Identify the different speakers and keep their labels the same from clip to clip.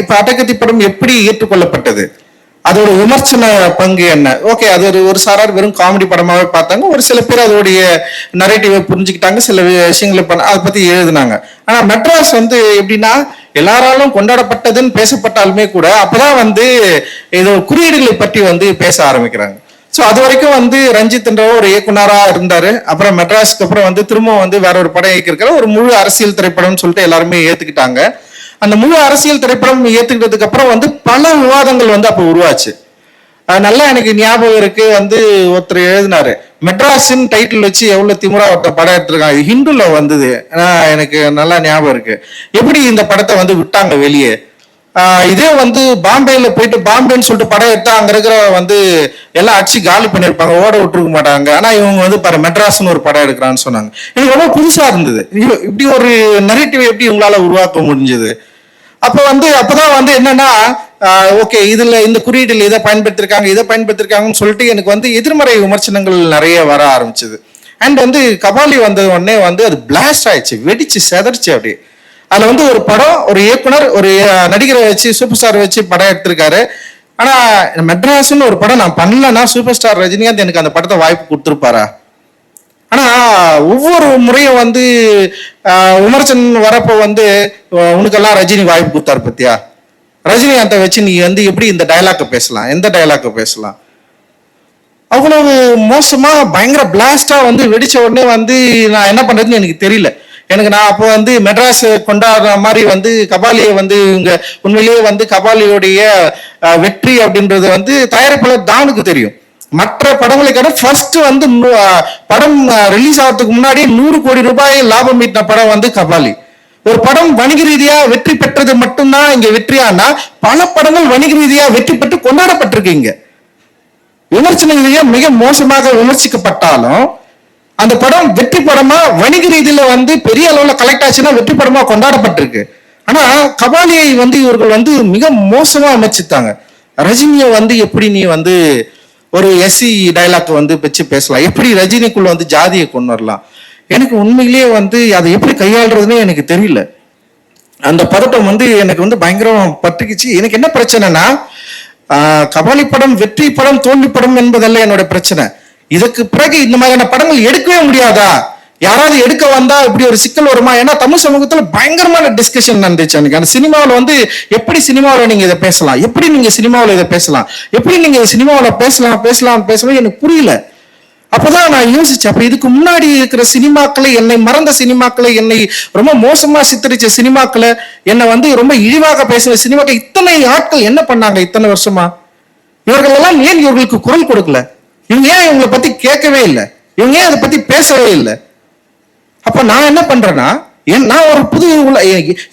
Speaker 1: இப்ப அட்டகத்தி படம் எப்படி ஏற்றுக்கொள்ளப்பட்டது? அதோட விமர்சன பங்கு என்ன? ஓகே அது ஒரு ஒரு சாரார் வெறும் காமெடி படமாவே பார்த்தாங்க. ஒரு சில பேர் அதோடைய நரேட்டிவை புரிஞ்சுக்கிட்டாங்க. சில விஷயங்களை பண்ண அதை பத்தி எழுதுனாங்க. ஆனா மெட்ராஸ் வந்து எப்படின்னா எல்லாராலும் கொண்டாடப்பட்டதுன்னு பேசப்பட்டாலுமே கூட அப்பதான் வந்து ஏதோ குறியீடுகளை பற்றி வந்து பேச ஆரம்பிக்கிறாங்க. ஸோ அது வரைக்கும் வந்து ரஞ்சித்ன்ற ஒரு இயக்குனரா இருந்தாரு. அப்புறம் மெட்ராஸ்க்கு அப்புறம் வந்து திரும்ப வந்து வேற ஒரு படம் இயக்கிருக்கிற ஒரு முழு அரசியல் திரைப்படம்னு சொல்லிட்டு எல்லாருமே ஏத்துக்கிட்டாங்க. அந்த முழு அரசியல் திரைப்படம் ஏத்துக்கிட்டதுக்கு அப்புறம் வந்து பல விவாதங்கள் வந்து அப்போ உருவாச்சு. அது நல்லா எனக்கு ஞாபகம் இருக்கு வந்து ஒருத்தர் எழுதினாரு மெட்ராஸின் டைட்டில் வச்சு எவ்வளவு திமுறா ஒருத்தர் படம் எடுத்திருக்காங்க ஹிந்துல வந்தது. எனக்கு நல்லா ஞாபகம் இருக்கு. எப்படி இந்த படத்தை வந்து விட்டாங்க வெளியே? இதே வந்து பாம்பேல போயிட்டு பாம்பேன்னு சொல்லிட்டு படம் எடுத்தா அங்க இருக்கிற வந்து எல்லாம் அடிச்சு காலி பண்ணிருப்பாங்க ஓட விட்டுருக்க மாட்டாங்க. ஆனா இவங்க வந்து பாரு மெட்ராஸ்னு ஒரு படம் எடுக்கிறான்னு சொன்னாங்க. எனக்கு ரொம்ப புதுசா இருந்தது. இப்படி ஒரு நெரேட்டிவ் எப்படி உங்களால உருவாக்க முடிஞ்சது? அப்ப வந்து அப்பதான் வந்து என்னன்னா ஓகே இதுல இந்த குறியீடுல இதை பயன்படுத்திருக்காங்க இதை பயன்படுத்திருக்காங்கன்னு சொல்லிட்டு எனக்கு வந்து எதிர்மறை விமர்சனங்கள் நிறைய வர ஆரம்பிச்சது. அண்ட் வந்து கபாலி வந்த உடனே வந்து அது பிளாஸ்ட் ஆயிடுச்சு வெடிச்சு செதறிச்சு அப்படி அதுல வந்து ஒரு படம் ஒரு இயக்குனர் ஒரு நடிகரை வச்சு சூப்பர் ஸ்டார் வச்சு படம் எடுத்திருக்காரு. ஆனா மெட்ராஸ்னு ஒரு படம் நான் பண்ணலன்னா சூப்பர் ஸ்டார் ரஜினிகாந்த் எனக்கு அந்த படத்தை வாய்ப்பு கொடுத்துருப்பாரா? ஆனால் ஒவ்வொரு முறையும் வந்து விமர்சன் வரப்போ வந்து உனக்கெல்லாம் ரஜினி வாய்ப்பு கொடுத்தாரு பத்தியா? ரஜினிகாந்தை வச்சு நீ வந்து எப்படி இந்த டைலாக்கை பேசலாம்? எந்த டைலாக்கை பேசலாம்? அவ்வளவு மோசமாக பயங்கர பிளாஸ்டாக வந்து வெடித்த உடனே வந்து நான் என்ன பண்ணுறதுன்னு எனக்கு தெரியல. எனக்கு நான் அப்போ வந்து மெட்ராஸ் கொண்டாடுற மாதிரி வந்து கபாலியை வந்து இவங்க உண்மையிலேயே வந்து கபாலியோடைய வெற்றி அப்படின்றது வந்து தயாரிப்பாளர் தானுக்கு தெரியும். மற்ற படங்களுக்கான ஃபர்ஸ்ட் வந்து படம் ரிலீஸ் ஆகிறதுக்கு முன்னாடி நூறு கோடி ரூபாய் லாபம் ஈட்டின படம் வந்து கபாலி. ஒரு படம் வணிக ரீதியா வெற்றி பெற்றது மட்டும்தான் இங்க வெற்றியானா பல படங்கள் வணிக ரீதியா வெற்றி பெற்று கொண்டாடப்பட்டிருக்கீங்க. இங்க மிக மோசமாக விமர்சிக்கப்பட்டாலும் அந்த படம் வெற்றி படமா வணிக ரீதியில வந்து பெரிய அளவுல கலெக்ட் ஆச்சுன்னா வெற்றி படமா கொண்டாடப்பட்டிருக்கு. ஆனா கபாலியை வந்து இவர்கள் வந்து மிக மோசமா அமைச்சுட்டாங்க. ரஜினியை வந்து எப்படி நீ வந்து ஒரு எஸ்சி டைலாக் வந்து வச்சு பேசலாம். எப்படி ரஜினிக்குள்ள வந்து ஜாதியை கொண்டு வரலாம்? எனக்கு உண்மையிலேயே வந்து அதை எப்படி கையாளுறதுன்னு எனக்கு தெரியல. அந்த பதட்டம் வந்து எனக்கு வந்து பயங்கரம் பட்டுக்குச்சு எனக்கு என்ன பிரச்சனைனா கபாலி படம் வெற்றி படம் தோல்வி படம் என்பதல்ல என்னோட பிரச்சனை. இதுக்கு பிறகு இந்த மாதிரியான படங்கள் எடுக்கவே முடியாதா? யாராவது எடுக்க வந்தா இப்படி ஒரு சிக்கல் வருமா? ஏன்னா தமிழ் சமூகத்துல பயங்கரமான டிஸ்கஷன் நடந்துச்சு எனக்கு அந்த சினிமாவில் வந்து எப்படி சினிமாவில் நீங்க இதை பேசலாம்? எப்படி நீங்க சினிமாவில் இதை பேசலாம்? எப்படி நீங்க சினிமாவில் பேசலாம் பேசலாம் பேசலாம் எனக்கு புரியல. அப்போதான் நான் யோசிச்சேன். அப்போ இதுக்கு முன்னாடி இருக்கிற சினிமாக்களை என்னை மறந்த சினிமாக்களை என்னை ரொம்ப மோசமா சித்தரிச்ச சினிமாக்களை என்னை வந்து ரொம்ப இழிவாக பேசின சினிமாக்கள் இத்தனை ஆட்கள் என்ன பண்ணாங்க இத்தனை வருஷமா? இவர்கள் எல்லாம் ஏன் இவர்களுக்கு குரல் கொடுக்கல? இவங்க ஏன் இவங்களை பத்தி கேட்கவே இல்லை? இவங்க ஏன் அதை பத்தி பேசவே இல்லை? அப்ப நான் என்ன பண்றேன்னா நான் ஒரு புது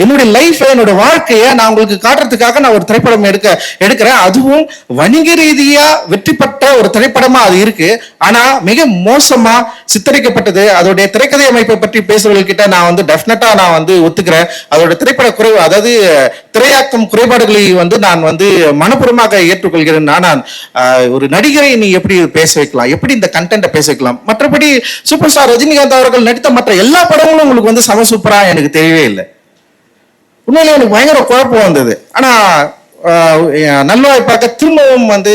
Speaker 1: என்னுடைய லைஃப் என்னோட வாழ்க்கைய நான் உங்களுக்கு காட்டுறதுக்காக நான் ஒரு திரைப்படம் எடுக்க எடுக்கிறேன். அதுவும் வணிக ரீதியா வெற்றி பெற்ற ஒரு திரைப்படமா அது இருக்கு. ஆனா மிக மோசமா சித்தரிக்கப்பட்டது. அதோடைய திரைக்கதை அமைப்பை பற்றி பேசுறவர்கிட்ட நான் வந்து டெஃபினட்டா நான் வந்து ஒத்துக்கிறேன். அதோட திரைப்பட குறைவு அதாவது திரையாக்கம் குறைபாடுகளை வந்து நான் வந்து மனப்பூர்வமாக ஏற்றுக்கொள்கிறேன். நான் ஒரு நடிகரை நீ எப்படி பேச வைக்கலாம்? எப்படி இந்த கண்டென்ட்டை பேச வைக்கலாம்? மற்றபடி சூப்பர் ஸ்டார் ரஜினிகாந்த் அவர்கள் நடித்த மற்ற எல்லா படங்களும் உங்களுக்கு வந்து சமசு சூப்பரா எனக்கு தெரியவே இல்லை. உண்மையிலே எனக்கு பயங்கர குழப்பம் வந்தது. ஆனா ஆஹ், நல்வாய்ப்பாக திரும்பவும் வந்து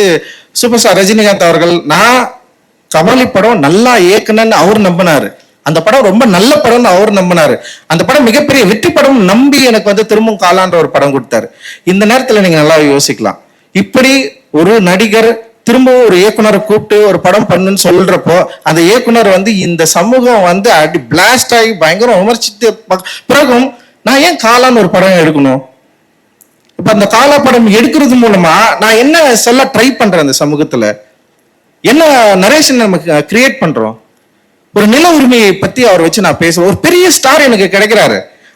Speaker 1: சூப்பர் ஸ்டார் ரஜினிகாந்த் அவர்கள் நான் கபாலி படம் நல்லா இயக்குனன்னு அவர் நம்பினாரு. அந்த படம் ரொம்ப நல்ல படம்னு அவர் நம்பினாரு. அந்த படம் மிகப்பெரிய வெற்றி படம் நம்பி எனக்கு வந்து திரும்பவும் காலான்ற ஒரு படம் கொடுத்தாரு. இந்த நேரத்துல நீங்க நல்லா யோசிக்கலாம். இப்படி ஒரு நடிகர் திரும்பவும் ஒரு இயக்குனரை கூப்பிட்டு ஒரு படம் பண்ணுன்னு சொல்றப்போ அந்த இயக்குனர் வந்து இந்த சமூகம் வந்து அடி பிளாஸ்ட் ஆகி பயங்கரம் விமர்சித்து பிறகும் நான் ஏன் காலான்னு ஒரு படம் எடுக்கணும்? இப்ப அந்த காலா படம் எடுக்கிறது மூலமா நான் என்ன சொல்ல ட்ரை பண்றேன் அந்த சமூகத்துல? என்ன நரேஷன் நம்ம கிரியேட் பண்றோம்? ஒரு நில உரிமையை பத்தி அவர் வச்சு நான் பேசுறேன் ஒரு பெரிய ஸ்டார் எனக்கு கிடைக்கிறாரு.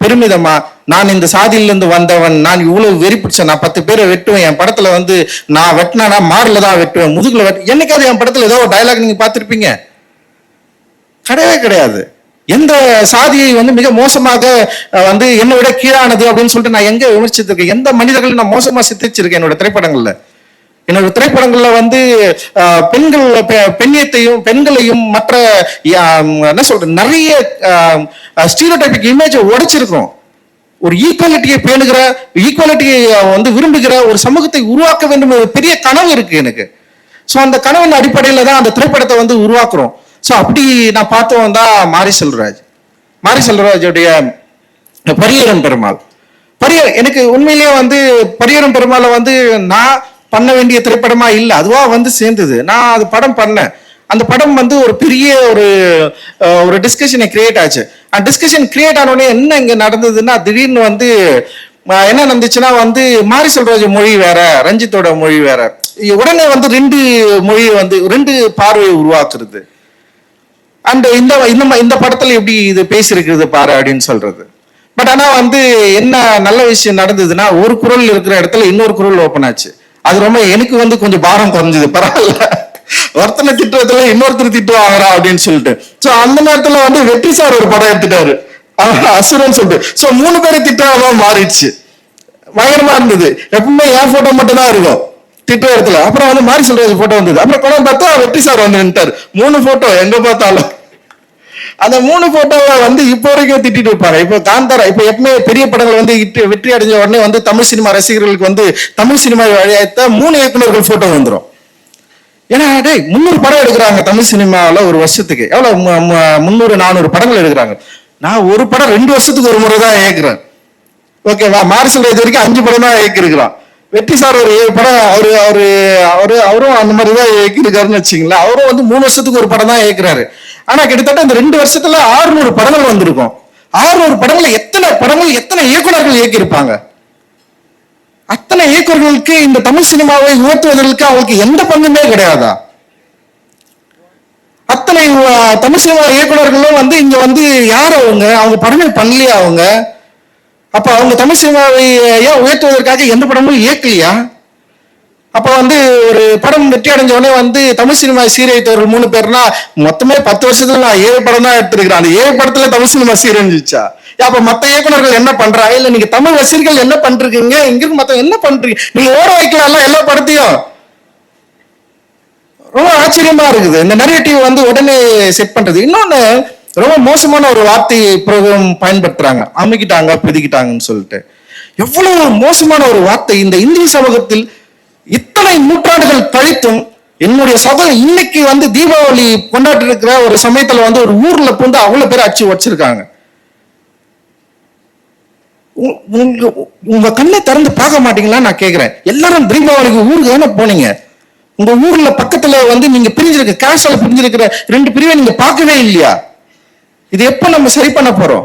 Speaker 1: பெருமிதமா நான் இந்த சாதியிலிருந்து வந்தவன் நான் இவ்வளவு வெறி பிடிச்சேன் நான் பத்து பேரை வெட்டுவேன் என் படத்துல வந்து நான் வெட்டினா மாரில தான் வெட்டுவேன் முதுகுல வெட்டு என்னைக்காவது என் படத்துல ஏதோ ஒரு டைலாக் நீங்க பார்த்துருப்பீங்க. கிடையவே கிடையாது. எந்த சாதியை வந்து மிக மோசமாக வந்து என்னை விட கீழானது அப்படின்னு சொல்லிட்டு நான் எங்க விமர்சித்திருக்கேன்? எந்த மனிதர்களும் நான் மோசமா சித்திச்சிருக்கேன் என்னோட திரைப்படங்கள்ல? என்னோட திரைப்படங்கள்ல வந்து பெண்கள் பெ- பெண்ணியத்தையும் பெண்களையும் மற்ற என்ன சொல்ற நிறைய ஸ்டீரியோடைபிக் இமேஜை உடைச்சிருக்கோம். ஒரு ஈக்குவாலிட்டியை பேணுகிற ஈக்குவாலிட்டியை வந்து விரும்புகிற ஒரு சமூகத்தை உருவாக்க வேண்டும் என்ற ஒரு பெரிய கனவு இருக்கு எனக்கு. ஸோ அந்த கனவின் அடிப்படையில் தான் அந்த திரைப்படத்தை வந்து உருவாக்குறோம். ஸோ அப்படி நான் பார்த்தவன் தான் மாரி செல்வராஜ் மாரி செல்வராஜுடைய பரியரன் பெருமாள். பரிய எனக்கு உண்மையிலேயே வந்து பரியரன் பெருமாளை வந்து நான் பண்ண வேண்டிய திரைப்படமா இல்லை. அதுவா வந்து சேர்ந்தது. நான் அது படம் பண்ணேன். அந்த படம் வந்து ஒரு பெரிய ஒரு ஒரு டிஸ்கஷனை கிரியேட் ஆச்சு. அந்த டிஸ்கஷன் கிரியேட் ஆனோடனே என்ன இங்க நடந்ததுன்னா திடீர்னு வந்து என்ன நடந்துச்சுன்னா வந்து மாரி செல்வராஜ் மொழி வேற ரஞ்சித்தோட மொழி வேற. உடனே வந்து ரெண்டு மொழியை வந்து ரெண்டு பார்வையை உருவாக்குறது. அண்ட் இந்த இந்த இந்த படத்துல எப்படி இது பேசியிருக்கிறது பாரு அப்படின்னு சொல்றது. பட் ஆனா வந்து என்ன நல்ல விஷயம் நடந்ததுன்னா ஒரு குரல் இருக்கிற இடத்துல இன்னொரு குரல் ஓப்பன் ஆச்சு. அது ரொம்ப எனக்கு வந்து கொஞ்சம் பாரம் குறைஞ்சது. பரவாயில்ல. ஒருத்தனை திட்டுறதுல இன்னொருத்தர் திட்டுவாங்கறா அப்படின்னு சொல்லிட்டு. சோ அந்த நேரத்துல வந்து வெற்றி சார் ஒரு படம் எடுத்துட்டாரு. அசுரன் சொல்லிட்டு. சோ மூணு பேரை திட்டாம மாறிடுச்சு. பயங்கரமா இருந்தது. எப்பவுமே என் போட்டோ மட்டும் தான் இருக்கும். திட்டு இடத்துல. அப்புறம் வந்து மாரி சொல்றது போட்டோ வந்தது. அப்புறம் படம் பார்த்தா வெற்றி சார் வந்து நின்ட்டாரு மூணு போட்டோ எங்க பார்த்தாலும். அந்த மூணு போட்டோவை வந்து இப்போ வரைக்கும் திட்டிட்டு இருப்பாங்க இப்போ காந்தாரா இப்போ எப்பவுமே பெரிய படங்கள் வந்து இட்டு வெற்றி அடைஞ்ச உடனே வந்து தமிழ் சினிமா ரசிகர்களுக்கு வந்து தமிழ் சினிமா வழியாத்த மூணு இயக்குநர்கள் போட்டோ வந்துடும் ஏன்னா டேய் முந்நூறு படம் எடுக்கிறாங்க தமிழ் சினிமாவில் ஒரு வருஷத்துக்கு. எவ்வளோ முந்நூறு நானூறு படங்கள் எடுக்கிறாங்க. நான் ஒரு படம் ரெண்டு வருஷத்துக்கு ஒரு முறை தான் இயக்குறேன் ஓகேவா மார்சல் இது வரைக்கும் அஞ்சு படம் தான் இயக்கிருக்கிறான் வெற்றி சார் ஒரு ஏழு படம் அவரு அவரு அவரு அவரும் அந்த மாதிரி தான் இயக்கிருக்காருன்னு வச்சுங்களேன் அவரும் வந்து மூணு வருஷத்துக்கு ஒரு படம் தான் இயக்குறாரு. ஆனா கிட்டத்தட்ட இந்த ரெண்டு வருஷத்துல ஆறுநூறு படங்கள் வந்திருக்கும். ஆறுநூறு படங்கள்ல எத்தனை படங்கள் எத்தனை இயக்குனர்கள் இயக்கியிருப்பாங்க? அத்தனை இயக்குனர்களுக்கு இந்த தமிழ் சினிமாவை உயர்த்துவதற்கு அவங்களுக்கு எந்த பங்குமே கிடையாதா? அத்தனை தமிழ் சினிமா இயக்குனர்களும் வந்து இங்க வந்து யார் அவங்க? அவங்க படங்கள் பண்ணலையா அவங்க? அப்ப அவங்க தமிழ் சினிமாவை ஏன் உயர்த்துவதற்காக எந்த படமும் இயக்கலையா? அப்போ வந்து ஒரு படம் வெற்றி அடைஞ்ச உடனே வந்து தமிழ் சினிமா சீரழித்தவர்கள் மூணு பேர்னா மொத்தமே பத்து வருஷத்துல நான் ஏழு படம் தான் எடுத்திருக்கிறேன். அந்த ஏழு படத்துல தமிழ் சினிமா சீரழிஞ்சிச்சா? அப்ப மத்த இயக்குனர்கள் என்ன பண்றாங்க இல்ல நீங்க தமிழ் ரசிகர்கள் என்ன பண்றீங்க? இங்கிருந்து மத்த என்ன பண்றீங்க? நீங்க ஓட வைக்கலாம்ல எல்லா படத்தையும். ரொம்ப ஆச்சரியமா இருக்குது. இந்த நெரேட்டிவ் வந்து உடனே செட் பண்றது. இன்னொன்னு ரொம்ப மோசமான ஒரு வார்த்தை பிரகம் பயன்படுத்துறாங்க. அமுக்கிட்டாங்க பிதிக்கிட்டாங்கன்னு சொல்லிட்டு. எவ்வளவு மோசமான ஒரு வார்த்தை. இந்த இந்திய சமூகத்தில் இத்தனை நூற்றாண்டுகள் கழித்தும் என்னுடைய சகோதரன் இன்னைக்கு வந்து தீபாவளி கொண்டாடி இருக்கிற ஒரு சமயத்துல வந்து ஒரு ஊர்ல பூந்து அவ்வளவு பேர் அடிச்சு வச்சிருக்காங்க உங்க- உங்க கண்ணை திறந்து பார்க்க மாட்டீங்களா நான் கேட்கிறேன் எல்லாரும் தீபாவளிக்கு ஊருக்கு தானே போனீங்க? உங்க ஊர்ல பக்கத்துல வந்து நீங்க பிரிஞ்சிருக்க கேஷால பிரிஞ்சிருக்கிற ரெண்டு பிரிவை நீங்க பார்க்கவே இல்லையா? இது எப்ப நம்ம சரி பண்ண போறோம்?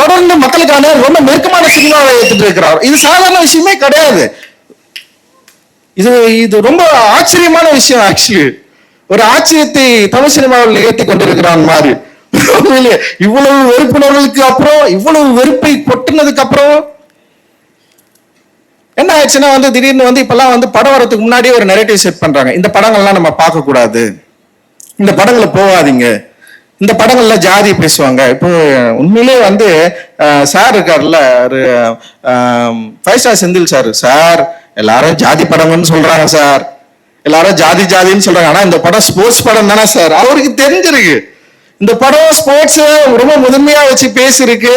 Speaker 1: தொடர்ந்து மக்களுக்கான ரொம்ப நெருக்கமான சிக்னலாக எடுத்துட்டு இருக்கிறார். இது சாதாரண விஷயமே கிடையாது. இது இது ரொம்ப ஆச்சரியமான விஷயம் ஆக்சுவலி ஒரு ஆச்சரியத்தை தமிழ் சினிமாவில் ஏற்றி கொண்டிருக்கிறான் மாதிரி இவ்வளவு வெறுப்புணர்வுக்கு அப்புறம் இவ்வளவு வெறுப்பை கொட்டினதுக்கு அப்புறம் என்ன ஆயிடுச்சுன்னா வந்து திடீர்னு வந்து இப்பெல்லாம் வந்து படம் வரதுக்கு முன்னாடியே ஒரு நெரேட்டிவ் செட் பண்றாங்க. இந்த படங்கள்லாம் நம்ம பார்க்க கூடாது இந்த படங்களை போகாதீங்க. இந்த படங்கள்ல ஜாதி பேசுவாங்க. இப்போ உண்மையிலே வந்து சார் இருக்கார்ல five star Senthil sir sir எல்லாரும் ஜாதி படங்கள்னு சொல்றாங்க சார் எல்லாரும் ஜாதி ஜாதின்னு சொல்றாங்க. ஆனா இந்த படம் ஸ்போர்ட்ஸ் படம் தானே சார் அவருக்கு தெரிஞ்சிருக்கு. இந்த படம் ஸ்போர்ட்ஸ் ரொம்ப முதன்மையா வச்சு பேசியிருக்கு.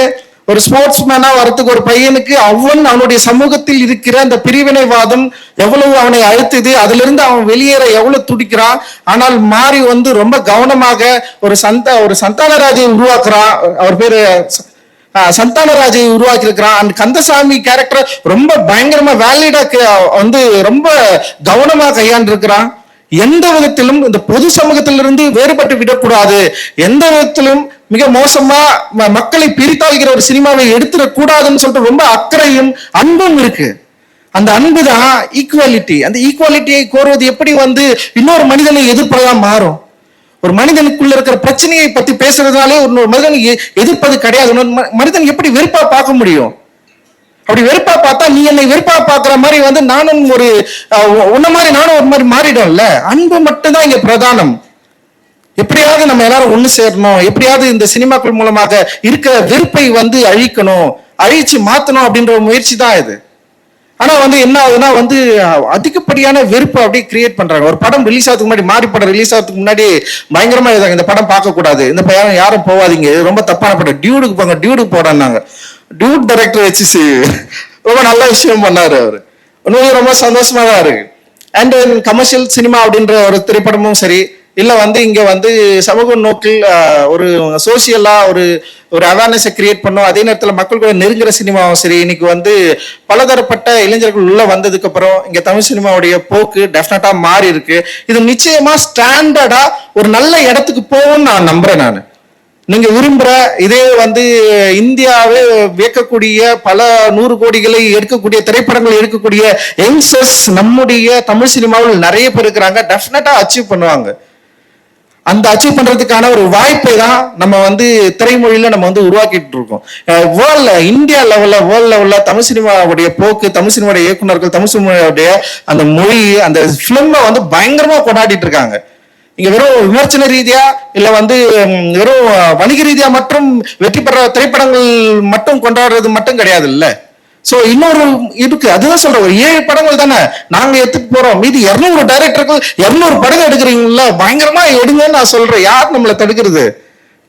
Speaker 1: ஒரு ஸ்போர்ட்ஸ் மேனா வரத்துக்கு ஒரு பையனுக்கு அவன் அவனுடைய சமூகத்தில் இருக்கிற அந்த பிரிவினைவாதம் எவ்வளவு அவனை அழுத்துது அதுல இருந்து அவன் வெளியேற எவ்வளவு துடிக்கிறான் ஆனால் மாறி வந்து ரொம்ப கவனமாக ஒரு சந்த ஒரு சந்தானராஜை உருவாக்குறான் அவர் பேரு சந்தானராஜை உருவாக்கி இருக்கிறான் அந்த கந்தசாமி கேரக்டர் ரொம்ப பயங்கரமா வேலிடா வந்து ரொம்ப கவனமா கையாண்டிருக்கிறான். எந்த விதத்திலும் இந்த பொது சமூகத்திலிருந்து வேறுபட்டு விடக்கூடாது. எந்த விதத்திலும் மிக மோசமா ம- மக்களை பிரித்தாள்கிற ஒரு சினிமாவை எடுத்துடக்கூடாதுன்னு சொல்லிட்டு ரொம்ப அக்கறையும் அன்பும் இருக்கு. அந்த அன்பு தான் ஈக்குவாலிட்டி அந்த ஈக்குவாலிட்டியை கோருவது எப்படி வந்து இன்னொரு மனிதனை எதிர்ப்பதா மாறும்? ஒரு மனிதனுக்குள்ள இருக்கிற பிரச்சனையை பத்தி பேசுறதுனாலே ஒரு மனிதன் எ- எதிர்ப்பது கிடையாது. ம- மனிதன் எப்படி வெறுப்பா பார்க்க முடியும்? அப்படி வெறுப்பா பார்த்தா நீ என்னை வெறுப்பா பார்க்குற மாதிரி வந்து நானும் ஒரு உன்ன மாதிரி நானும் ஒரு மாதிரி மாறிடும்ல? அன்பு மட்டும்தான் இங்க பிரதானம். எப்படியாவது நம்ம எல்லாரும் ஒண்ணு சேரணும். எப்படியாவது இந்த சினிமாக்கள் மூலமாக இருக்கிற வெறுப்பை வந்து அழிக்கணும். அழிச்சு மாத்தணும் அப்படின்ற முயற்சி தான் இது. ஆனா வந்து என்ன ஆகுதுன்னா வந்து அதிகப்படியான வெறுப்பு அப்படியே கிரியேட் பண்றாங்க. ஒரு படம் ரிலீஸ் ஆகிறதுக்கு முன்னாடி மாறி படம் ரிலீஸ் ஆகிறதுக்கு முன்னாடி பயங்கரமா எழுதாங்க இந்த படம் பார்க்க கூடாது இந்த பையன் யாரும் போவாதீங்க. இது ரொம்ப தப்பான படம். டியூடுக்கு போங்க டியூடுக்கு போடான்னாங்க. டியூட் டைரக்டர் வச்சு சி- ரொம்ப நல்ல விஷயம் பண்ணாரு அவரு. உண்மையிலே ரொம்ப சந்தோஷமா தான் இருக்கு. அண்ட் கமர்ஷியல் சினிமா அப்படின்ற ஒரு திரைப்படமும் சரி இல்லை வந்து இங்கே வந்து சமூக நோக்கில் ஒரு சோசியலாக ஒரு ஒரு அவேர்னஸை கிரியேட் பண்ணும். அதே நேரத்தில் மக்கள் கூட நெருங்குற சினிமாவும் சரி இன்னைக்கு வந்து பலதரப்பட்ட இளைஞர்கள் உள்ளே வந்ததுக்கப்புறம் இங்கே தமிழ் சினிமாவுடைய போக்கு டெஃபினட்டாக மாறி இருக்கு. இது நிச்சயமாக ஸ்டாண்டர்டாக ஒரு நல்ல இடத்துக்கு போகும்னு நான் நம்புகிறேன் நான். நீங்க விரும்புற இதே வந்து இந்தியாவே வியக்கக்கூடிய பல நூறு கோடிகளை எடுக்கக்கூடிய திரைப்படங்கள் எடுக்கக்கூடிய யங்ஸ்டர்ஸ் நம்முடைய தமிழ் சினிமாவில் நிறைய பேர் இருக்கிறாங்க. டெஃபினட்டா அச்சீவ் பண்ணுவாங்க. அந்த அச்சீவ் பண்றதுக்கான ஒரு வாய்ப்பை தான் நம்ம வந்து திரைமொழியில நம்ம வந்து உருவாக்கிட்டு இருக்கோம். வேர்ல்ட்ல இந்தியா லெவல்ல வேர்ல்ட் லெவல்ல தமிழ் சினிமாவுடைய போக்கு தமிழ் சினிமாவுடைய இயக்குனர்கள் தமிழ் சினிமாவுடைய அந்த மொழி அந்த ஃபிலிமை வந்து பயங்கரமா கொண்டாடிட்டு இருக்காங்க. இங்க வெறும் விமர்சன ரீதியா இல்ல வந்து வெறும் வணிக ரீதியா மட்டும் வெற்றி பெற திரைப்படங்கள் மட்டும் கொண்டாடுறது மட்டும் கிடையாது இல்லை சோ இன்னொரு இருக்கு அதுதான் சொல்றேன். ஒரு ஏழு படங்கள் தானே? நாங்க எடுத்துட்டு போறோம். மீதி இருநூறு டைரக்டருக்கு இருநூறு படங்கள் எடுக்கிறீங்களா பயங்கரமா எடுங்கன்னு நான் சொல்றேன். யார் நம்மளை தடுக்கிறது?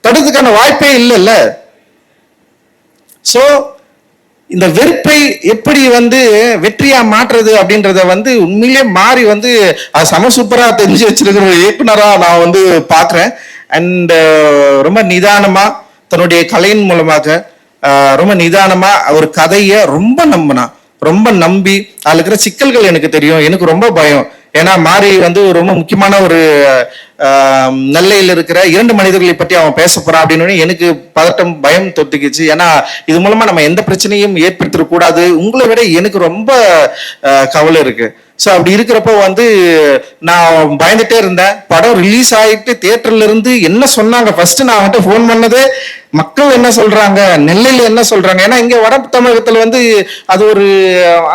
Speaker 1: தடுக்கிறதுக்கான வாய்ப்பே இல்லைல்ல. சோ இந்த வெறுப்பை எப்படி வந்து வெற்றியா மாற்றுறது அப்படின்றத வந்து உண்மையிலே மாறி வந்து அது சம சூப்பரா தெரிஞ்சு வச்சிருக்கிற ஒரு இயக்குனரா நான் வந்து பாக்குறேன் அண்ட் ரொம்ப நிதானமா தன்னுடைய கலையின் மூலமாக ரொம்ப நிதானமா ஒரு கதையை ரொம்ப நம்பினா ரொம்ப நம்பி அதுல இருக்கிற சிக்கல்கள் எனக்கு தெரியும் எனக்கு ரொம்ப பயம். ஏன்னா மாறி வந்து ஒரு ரொம்ப முக்கியமான ஒரு நெல்லையில் இருக்கிற இரண்டு மனிதர்களை பற்றி அவன் பேச போறான் அப்படின்னு எனக்கு பதட்டம் பயம் தொத்துக்குச்சு ஏன்னா இது மூலமா நம்ம எந்த பிரச்சனையும் ஏற்படுத்திடக்கூடாது உங்களை விட எனக்கு ரொம்ப கவலை இருக்கு. ஸோ அப்படி இருக்கிறப்போ வந்து நான் பயந்துட்டே இருந்தேன். படம் ரிலீஸ் ஆகிட்டு தேட்டர்ல இருந்து என்ன சொன்னாங்க? ஃபர்ஸ்ட் நான் அவன்கிட்ட ஃபோன் பண்ணதே மக்கள் என்ன சொல்றாங்க? நெல்லையில என்ன சொல்றாங்க? ஏன்னா இங்க வட தமிழகத்துல வந்து அது ஒரு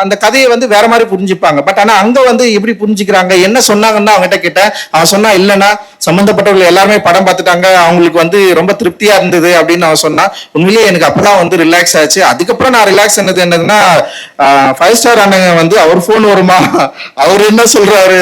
Speaker 1: அந்த கதையை வந்து வேற மாதிரி புரிஞ்சுப்பாங்க. பட் ஆனா அங்க வந்து எப்படி புரிஞ்சுக்கிறாங்க? என்ன சொன்னாங்கன்னா அவங்ககிட்ட கேட்டேன். அவன் சொன்னா இல்லைன்னா சம்பந்தப்பட்டவர்கள் எல்லாருமே படம் பார்த்துட்டாங்க. அவங்களுக்கு வந்து ரொம்ப திருப்தியா இருந்தது அப்படின்னு அவன் சொன்னான் உண்மையிலேயே எனக்கு அப்பதான் வந்து ரிலாக்ஸ் ஆச்சு. அதுக்கப்புறம் நான் ரிலாக்ஸ் ஆனது என்னதுன்னா ஃபைவ் ஸ்டார் அண்ணன் வந்து அவர் ஃபோன் வருமா? அவர் என்ன சொல்றாரு?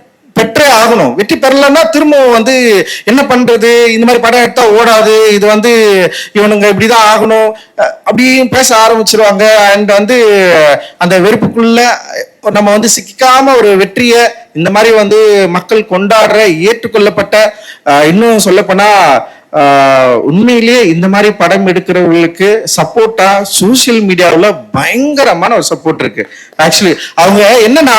Speaker 1: பெற்றே ஆகணும். வெற்றி பெறலன்னா திரும்பவும் வந்து என்ன பண்றது? இந்த மாதிரி படம் எடுத்தா ஓடாது. இது வந்து இவனுங்க இப்படிதான் ஆகணும். அப்படின்னு பேச ஆரம்பிச்சிருவாங்க. அண்ட் வந்து அந்த வெறுப்புக்குள்ள நம்ம வந்து சிக்காம ஒரு வெற்றியை இந்த மாதிரி வந்து மக்கள் கொண்டாடுற ஏற்றுக்கொள்ளப்பட்ட இன்னும் சொல்லப்போனா உண்மையிலேயே இந்த மாதிரி படம் எடுக்கிறவங்களுக்கு சப்போர்ட்டா சோசியல் மீடியாவில் பயங்கரமான ஒரு சப்போர்ட் இருக்கு. ஆக்சுவலி அவங்க என்னன்னா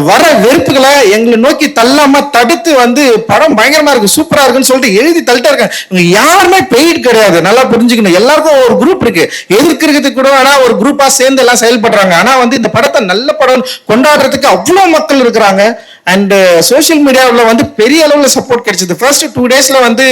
Speaker 1: வர வெறுப்புகளை எங்களை நோக்கி தள்ளாம தடுத்து வந்து படம் பயங்கரமா இருக்கு சூப்பரா இருக்குன்னு சொல்லிட்டு எழுதி தள்ளிட்டே இருக்காங்க. இவங்க யாருமே பெய்ட் கிடையாது. நல்லா புரிஞ்சுக்கணும். எல்லாருக்கும் ஒரு குரூப் இருக்கு. எதிர்க்கிறதுக்கு கூட ஆனா ஒரு குரூப்பா சேர்ந்து எல்லாம் செயல்படுறாங்க. ஆனா வந்து இந்த படத்தை நல்ல படம் கொண்டாடுறதுக்கு அவ்வளவு மக்கள் இருக்கிறாங்க. அண்ட் சோஷியல் மீடியாவில் வந்து பெரிய அளவில் சப்போர்ட் கிடைச்சது. ஃபர்ஸ்ட் டூ டேஸில் வந்து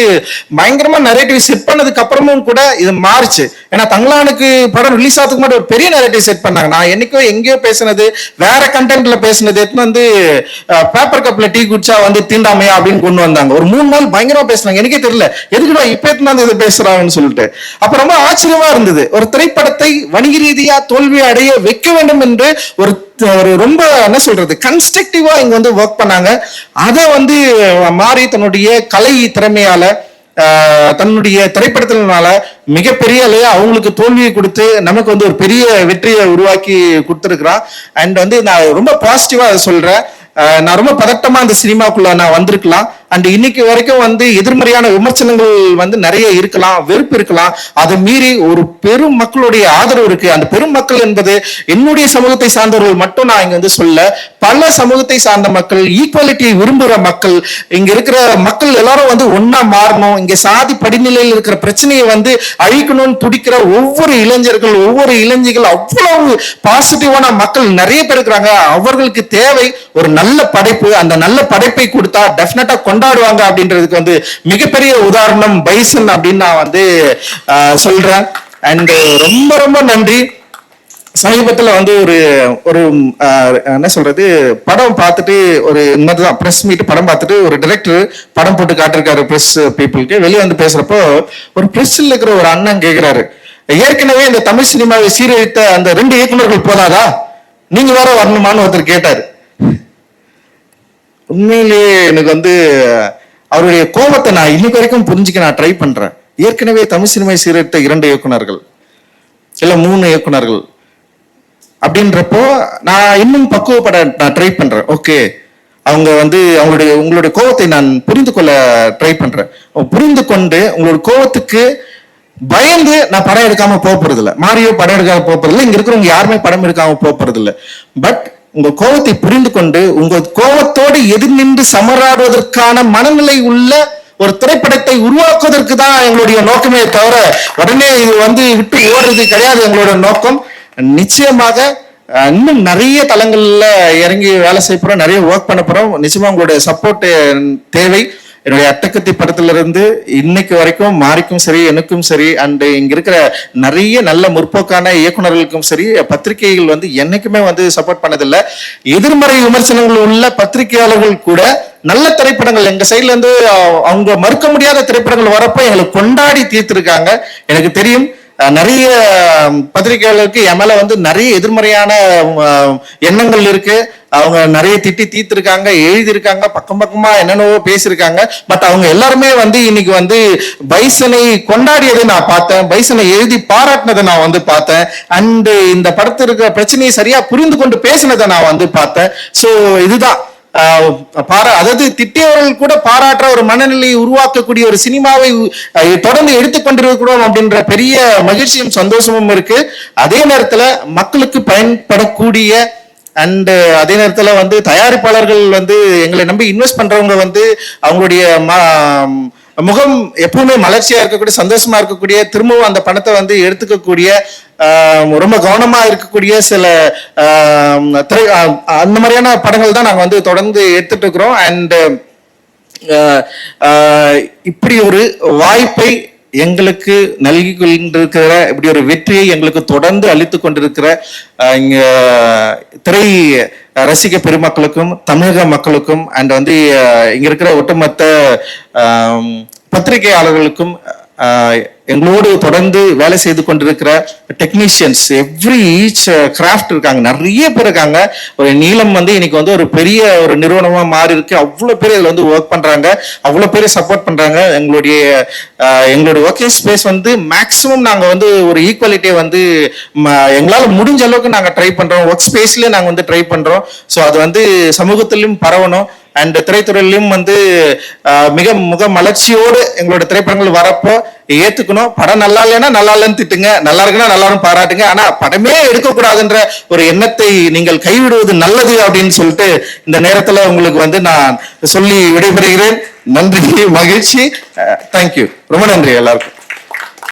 Speaker 1: பயங்கரமாக நரேட்டிவ் செட் பண்ணதுக்கு அப்புறமும் கூட இது மாறுச்சு. ஏன்னா தங்களானுக்கு படம் ரிலீஸ் ஆகிறதுக்கு முன்னாடி ஒரு பெரிய நரேட்டிவ் செட் பண்ணாங்க. நான் என்னைக்கோ எங்கேயோ பேசுனது வேற கண்டென்ட்ல பேசுனது எடுத்துன்னு வந்து பேப்பர் கப்பில் டீ குடிச்சா வந்து தீண்டாமையா அப்படின்னு கொண்டு வந்தாங்க. ஒரு மூணு நாள் பயங்கரமாக பேசினாங்க. எனக்கே தெரியல. எதுக்குடா இப்போ எடுத்துன்னு வந்து இதை பேசுறாங்கன்னு சொல்லிட்டு. அப்புறமா ரொம்ப ஆச்சரியமா இருந்தது. ஒரு திரைப்படத்தை வணிக ரீதியாக தோல்வி அடைய வைக்க வேண்டும் என்று ஒரு ஒரு ரொம்ப என்ன சொல்றது கன்ஸ்ட்ரக்டிவா இங்க வந்து ஒர்க் பண்ணாங்க. அதை வந்து மாறி தன்னுடைய கலை திறமையால தன்னுடைய திரைப்படத்தினால மிகப்பெரிய அளவு அவங்களுக்கு தோல்வியை கொடுத்து நமக்கு வந்து ஒரு பெரிய வெற்றியை உருவாக்கி கொடுத்துருக்குறான் அண்ட் வந்து நான் ரொம்ப பாசிட்டிவா அதை சொல்றேன். நான் ரொம்ப பதட்டமா அந்த சினிமாக்குள்ள நான் வந்திருக்கலாம். அண்ட் இன்னைக்கு வரைக்கும் வந்து எதிர்மறையான விமர்சனங்கள் வந்து நிறைய இருக்கலாம் வெறுப்பு இருக்கலாம். அதை மீறி ஒரு பெரும் மக்களுடைய ஆதரவு இருக்கு. அந்த பெரும் மக்கள் என்பது என்னுடைய சமூகத்தை சார்ந்தவர்கள் மட்டும் நான் இங்க வந்து சொல்ல பல சமூகத்தை சார்ந்த மக்கள் ஈக்குவாலிட்டியை விரும்புகிற மக்கள் இங்க இருக்கிற மக்கள் எல்லாரும் வந்து ஒன்னா மாறணும். இங்க சாதி படிநிலையில் இருக்கிற பிரச்சனையை வந்து அழிக்கணும்னு துடிக்கிற ஒவ்வொரு இளைஞர்கள் ஒவ்வொரு இளைஞர்கள் அவ்வளவு பாசிட்டிவான மக்கள் நிறைய பேர் இருக்கிறாங்க. அவர்களுக்கு தேவை ஒரு நல்ல படைப்பு. அந்த நல்ல படைப்பை கொடுத்தா டெஃபினட்டா கொண்டாடுவாங்க அப்படின்றதுக்கு வந்து மிகப்பெரிய உதாரணம் பைசன் அப்படின்னு நான் வந்து சொல்றேன். அண்ட் ரொம்ப ரொம்ப நன்றி. சமீபத்தில் வந்து ஒரு ஒரு என்ன சொல்றது படம் பார்த்துட்டு ஒரு இந்த மாதிரி தான் ப்ரெஸ் மீட் படம் பார்த்துட்டு ஒரு டிரெக்டர் படம் போட்டு காட்டிருக்காரு ப்ரெஸ் பீப்புளுக்கு வெளியே வந்து பேசுறப்போ ஒரு ப்ரெஸ்ஸில் இருக்கிற ஒரு அண்ணன் கேட்குறாரு ஏற்கனவே இந்த தமிழ் சினிமாவை சீரழித்த அந்த ரெண்டு இயக்குனர்கள் போதாதா? நீங்க வேற வரணுமான்னு ஒருத்தர் கேட்டாரு. உண்மையிலேயே எனக்கு வந்து அவருடைய கோபத்தை நான் இன்னைக்கு வரைக்கும் புரிஞ்சுக்க நான் ட்ரை பண்றேன். ஏற்கனவே தமிழ் சினிமாவை சீரழித்த இரண்டு இயக்குனர்கள் இல்ல மூணு இயக்குனர்கள் அப்படின்றப்போ நான் இன்னும் பக்குவப்பட நான் ட்ரை பண்றேன். ஓகே அவங்க வந்து அவங்களுடைய உங்களுடைய கோவத்தை நான் புரிந்து கொள்ள ட்ரை பண்றேன். புரிந்து கொண்டு உங்களோட கோவத்துக்கு பயந்து நான் படம் எடுக்காம போறது இல்லை மாரியோ படம் எடுக்காம போறது இல்லை இங்க இருக்கிறவங்க யாருமே படம் எடுக்காம போறது இல்லை பட் உங்க கோவத்தை புரிந்து கொண்டு உங்க கோவத்தோடு எதிர் நின்று சமராடுவதற்கான மனநிலை உள்ள ஒரு திரைப்படத்தை உருவாக்குவதற்கு தான் எங்களுடைய நோக்கமே தவிர உடனே இது வந்து விட்டு ஓடுறது கிடையாது எங்களோட நோக்கம். நிச்சயமாக இன்னும் நிறைய தளங்களில் இறங்கி வேலை செய்ய போகிறோம் நிறைய ஒர்க் பண்ண போகிறோம் நிச்சயமாக உங்களுடைய சப்போர்ட் தேவை. என்னுடைய அட்டக்கத்தி படத்திலிருந்து இன்னைக்கு வரைக்கும் மாரிக்கும் சரி எனக்கும் சரி அண்டு இங்கே இருக்கிற நிறைய நல்ல முற்போக்கான இயக்குனர்களுக்கும் சரி பத்திரிகைகள் வந்து என்னைக்குமே வந்து சப்போர்ட் பண்ணதில்லை. எதிர்மறை விமர்சனங்கள் உள்ள பத்திரிகையாளர்கள் கூட நல்ல திரைப்படங்கள் எங்க சைட்ல இருந்து அவங்க மறுக்க முடியாத திரைப்படங்கள் வரப்போ எங்களை கொண்டாடி தீர்த்திருக்காங்க. எனக்கு தெரியும் நிறைய அஹ், பத்திரிகையாளருக்கு என் மேல வந்து நிறைய எதிர்மறையான எண்ணங்கள் இருக்கு. அவங்க நிறைய திட்டி தீர்த்திருக்காங்க எழுதியிருக்காங்க பக்கம் பக்கமா என்னென்னவோ பேசியிருக்காங்க. பட் அவங்க எல்லாருமே வந்து இன்னைக்கு வந்து பைசனை கொண்டாடியதை நான் பார்த்தேன். பைசனை எழுதி பாராட்டினதை நான் வந்து பார்த்தேன். அண்டு இந்த படத்தில் இருக்கிற பிரச்சனையை சரியா புரிந்து கொண்டு பேசினதை நான் வந்து பார்த்தேன். ஸோ இதுதான். பாரா அதாவது திட்டியவர்கள் கூட பாராட்டுற ஒரு மனநிலையை உருவாக்கக்கூடிய ஒரு சினிமாவை தொடர்ந்து எடுத்துக்கொண்டிருக்கிறோம் அப்படின்ற பெரிய மகிழ்ச்சியும் சந்தோஷமும் இருக்கு. அதே நேரத்துல மக்களுக்கு பயன்படக்கூடிய அண்டு அதே நேரத்துல வந்து தயாரிப்பாளர்கள் வந்து எங்களை நம்பி இன்வெஸ்ட் பண்றவங்க வந்து அவங்களுடைய மா முகம் எப்பவுமே மலர்ச்சியா இருக்கக்கூடிய சந்தோஷமா இருக்கக்கூடிய திரும்பவும் அந்த பணத்தை வந்து எடுத்துக்கக்கூடிய ரொம்ப கவனமா இருக்கக்கூடிய சில திரை அந்த மாதிரியான படங்கள் தான் நாங்க வந்து தொடர்ந்து எடுத்துட்டு இருக்கிறோம். அண்ட் இப்படி ஒரு வாய்ப்பை எங்களுக்கு நல்கி கொண்டிருக்கிற இப்படி ஒரு வெற்றியை எங்களுக்கு தொடர்ந்து அளித்து கொண்டிருக்கிற இங்க திரை ரசிக பெருமக்களுக்கும் தமிழக மக்களுக்கும் அண்ட் வந்து இங்க இருக்கிற ஒட்டுமொத்த பத்திரிகையாளர்களுக்கும் ஆஹ், எங்களோடு தொடர்ந்து வேலை செய்து கொண்டிருக்கிற டெக்னீஷியன்ஸ் எவ்ரி ஈச் கிராஃப்ட் இருக்காங்க. நிறைய பேர் இருக்காங்க. ஒரு நீளம் வந்து இன்னைக்கு வந்து ஒரு பெரிய ஒரு நிறுவனமாக மாறி இருக்கு. அவ்வளோ பேர் இதில் வந்து ஒர்க் பண்ணுறாங்க அவ்வளோ பேர் சப்போர்ட் பண்ணுறாங்க எங்களுடைய uh, எங்களுடைய ஒர்க்கிங் ஸ்பேஸ் வந்து மேக்ஸிமம் நாங்கள் வந்து ஒரு ஈக்குவாலிட்டியை வந்து ம- முடிஞ்ச அளவுக்கு நாங்கள் ட்ரை பண்ணுறோம் ஒர்க் ஸ்பேஸ்லேயே நாங்கள் வந்து ட்ரை பண்ணுறோம் ஸோ அது வந்து சமூகத்திலும் பரவணும். அண்ட் திரைத்துறையிலும் வந்து மிக முக மலர்ச்சியோடு எங்களோட திரைப்படங்கள் வரப்போ ஏத்துக்கணும். படம் நல்லா இல்லைன்னா நல்லா இல்லைன்னு திட்டுங்க. நல்லா இருக்குன்னா நல்லாரும் பாராட்டுங்க. ஆனா படமே எடுக்கக்கூடாதுன்ற ஒரு எண்ணத்தை நீங்கள் கைவிடுவது நல்லது அப்படின்னு சொல்லிட்டு இந்த நேரத்துல உங்களுக்கு வந்து நான் சொல்லி விடைபெறுகிறேன். நன்றி மகிழ்ச்சி. தேங்க்யூ ரொம்ப நன்றி எல்லாருக்கும்.